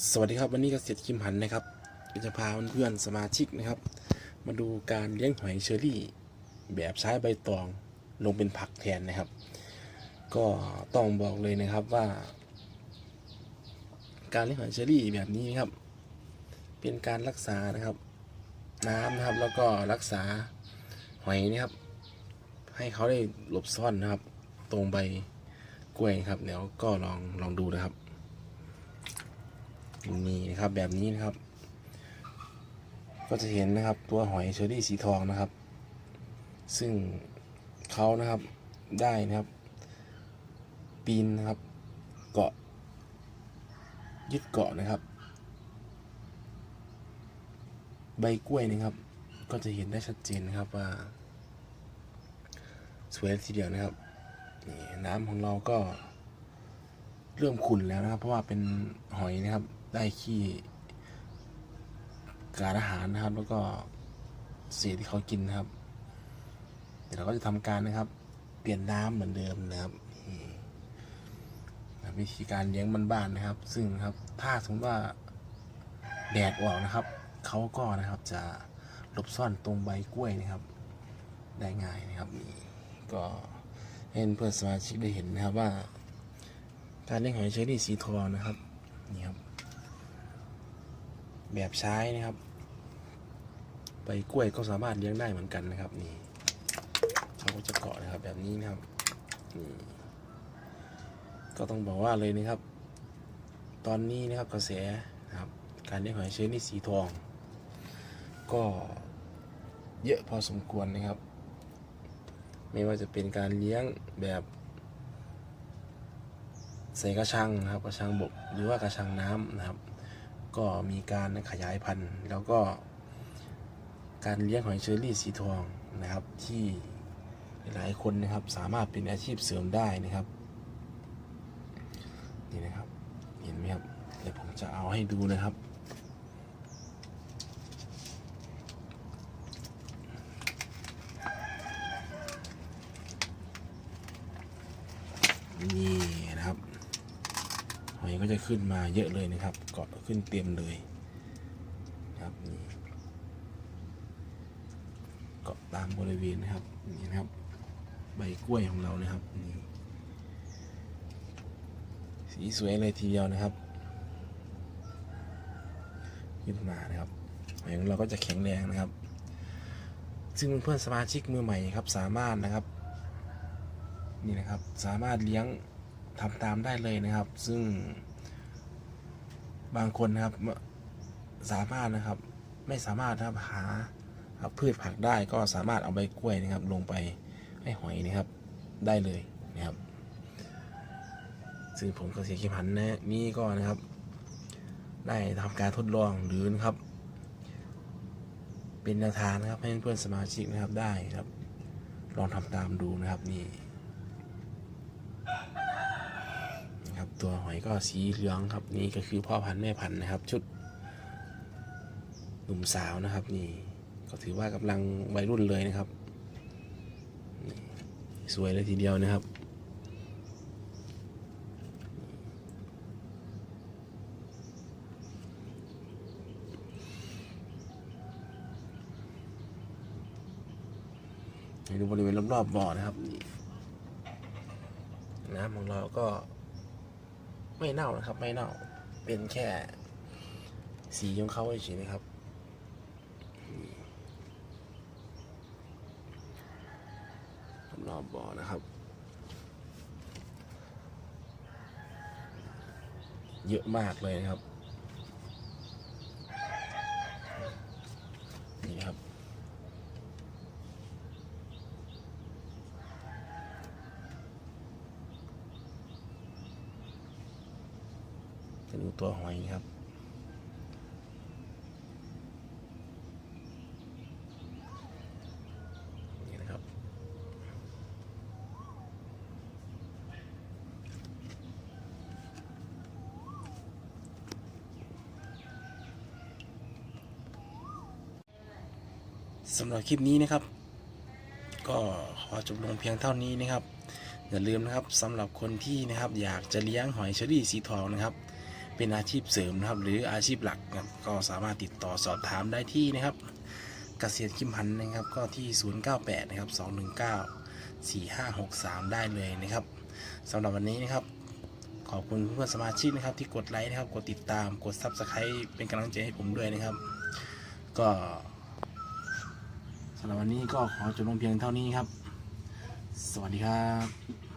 สวัสดีครับวันนี้เกษตรคิมหันนะครับก็จะพาเพื่อนๆสมาชิกนะครับ มาดูการเลี้ยงหอยเชอรี่ แบบใช้ใบตองลงเป็นผักแทนนะครับ ก็ต้องบอกเลยนะครับว่า การเลี้ยงหอยเชอรี่แบบนี้นครับ เป็นการรักษานะครับ น้ำนะครับแล้วก็รักษาหอยนะครับ ให้เขาได้หลบซ่อนนะครับ ตรงใบกล้วยครับเดี๋ยวก็ลองลองดูนะครับ นี่นะครับแบบนี้นะครับ ก็จะเห็นนะครับตัวหอยเชอรี่สีทองนะครับ ซึ่งเขานะครับได้นะครับ ปีนนะครับ เกาะ ยึดเกาะนะครับ ใบกล้วยนะครับ ก็จะเห็นได้ชัดเจนนะครับว่า สวยทีเดียวนะครับนี่น้ำของเราก็เริ่มขุ่นแล้วนะครับ เพราะว่าเป็นหอยนะครับ ได้ขี้การอาหารนะครับ แล้วก็เศษที่เขากินนะครับ เดี๋ยวเราก็จะทำการนะครับ เปลี่ยนน้ำเหมือนเดิมนะครับวิธีการเลี้ยงบ้านๆนะครับ ซึ่งครับ ถ้าสมมติว่าแดดออกนะครับเขาก็นะครับจะหลบซ่อนตรงใบกล้วยนะครับ ได้ง่ายนะครับนี่ก็ให้เพื่อนสมาชิกได้เห็นนะครับว่า การเลี้ยงหอยเชอรี่สีทองนะครับนี่ครับ แบบใช้นะครับ ใบกล้วยก็สามารถเลี้ยงได้เหมือนกันนะครับนี่เขาก็จะเกาะนะครับแบบนี้นะครับนี่ก็ต้องบอกว่าเลยนะครับ ตอนนี้นะครับกระแสนะครับ การเลี้ยงหอยเชอรี่สีทอง ก็เยอะพอสมควรนะครับ ไม่ว่าจะเป็นการเลี้ยงแบบใส่กระชังนะครับ กระชังบกหรือว่ากระชังน้ำนะครับ ก็มีการขยายพันธุ์ แล้วก็การเลี้ยงหอยเชอรี่สีทองนะครับที่หลายคนนะครับสามารถเป็นอาชีพเสริมได้นะครับนี่นะครับเห็นไหมครับเดี๋ยวผมจะเอาให้ดูนะครับ นี่นะครับ หอย ก็จะขึ้นมาเยอะเลยนะครับ เกาะขึ้นเต็มเลยครับนี่เกาะตามบริเวณนะครับนี่นะครับ ใบกล้วยของเรานะครับนี่สีสวยเลยทีเดียวนะครับขึ้นมานะครับหอยของเราก็จะแข็งแรงนะครับ ซึ่งเพื่อนสมาชิกมือใหม่ครับ สามารถนะครับนี่นะครับสามารถเลี้ยงทำตามได้เลยนะครับ ซึ่ง บางคนนะครับ สามารถนะครับ ไม่สามารถนะครับหาครับพืชผักได้ก็สามารถเอาใบกล้วยนะครับ ลงไปให้หอยนะครับ ได้เลยนะครับซึ่งผมกับเสียคิพันธ์นะนี่ก็นะครับ ได้ทำการทดลองหรือนะครับ เป็นแนวทางนะครับให้เพื่อนสมาชิกนะครับได้ครับ ลองทำตามดูนะครับนี่ นะครับ ตัวหอยก็สีเหลืองครับนี่ก็คือพ่อพันธุ์แม่พันธุ์นะครับ ชุดหนุ่มสาวนะครับ นี่ก็ถือว่ากำลังวัยรุ่นเลยนะครับ สวยเลยทีเดียวนะครับดูบริเวณรอบๆบ่อนะครับนี่น้ำของเราก็ ไม่เน่านะครับ ไม่เน่าเป็นแค่สีของเขาเฉยๆนะครับรอบบ่อนะครับ เยอะมากเลยนะครับ นี่ครับ จะดูตัวหอยครับนี่นะครับ สำหรับคลิปนี้นะครับ ก็ขอจบลงเพียงเท่านี้นะครับอย่าลืมนะครับสำหรับคนที่นะครับอยากจะเลี้ยงหอยเชอรี่สีทองนะครับ เป็นอาชีพเสริมนะครับ หรืออาชีพหลักนะครับก็สามารถติดต่อสอบถามได้ที่นะครับเกษตรคิมพันนะครับก็ที่ 098นะครับ219 4563 ได้เลยนะครับสำหรับวันนี้นะครับขอบคุณเพื่อนสมาชิกนะครับที่กดไลค์นะครับ กดติดตามกด Subscribe เป็นกำลังใจให้ผมด้วยนะครับ ก็สำหรับวันนี้ก็ขอจบลงเพียงเท่านี้ครับ สวัสดีครับ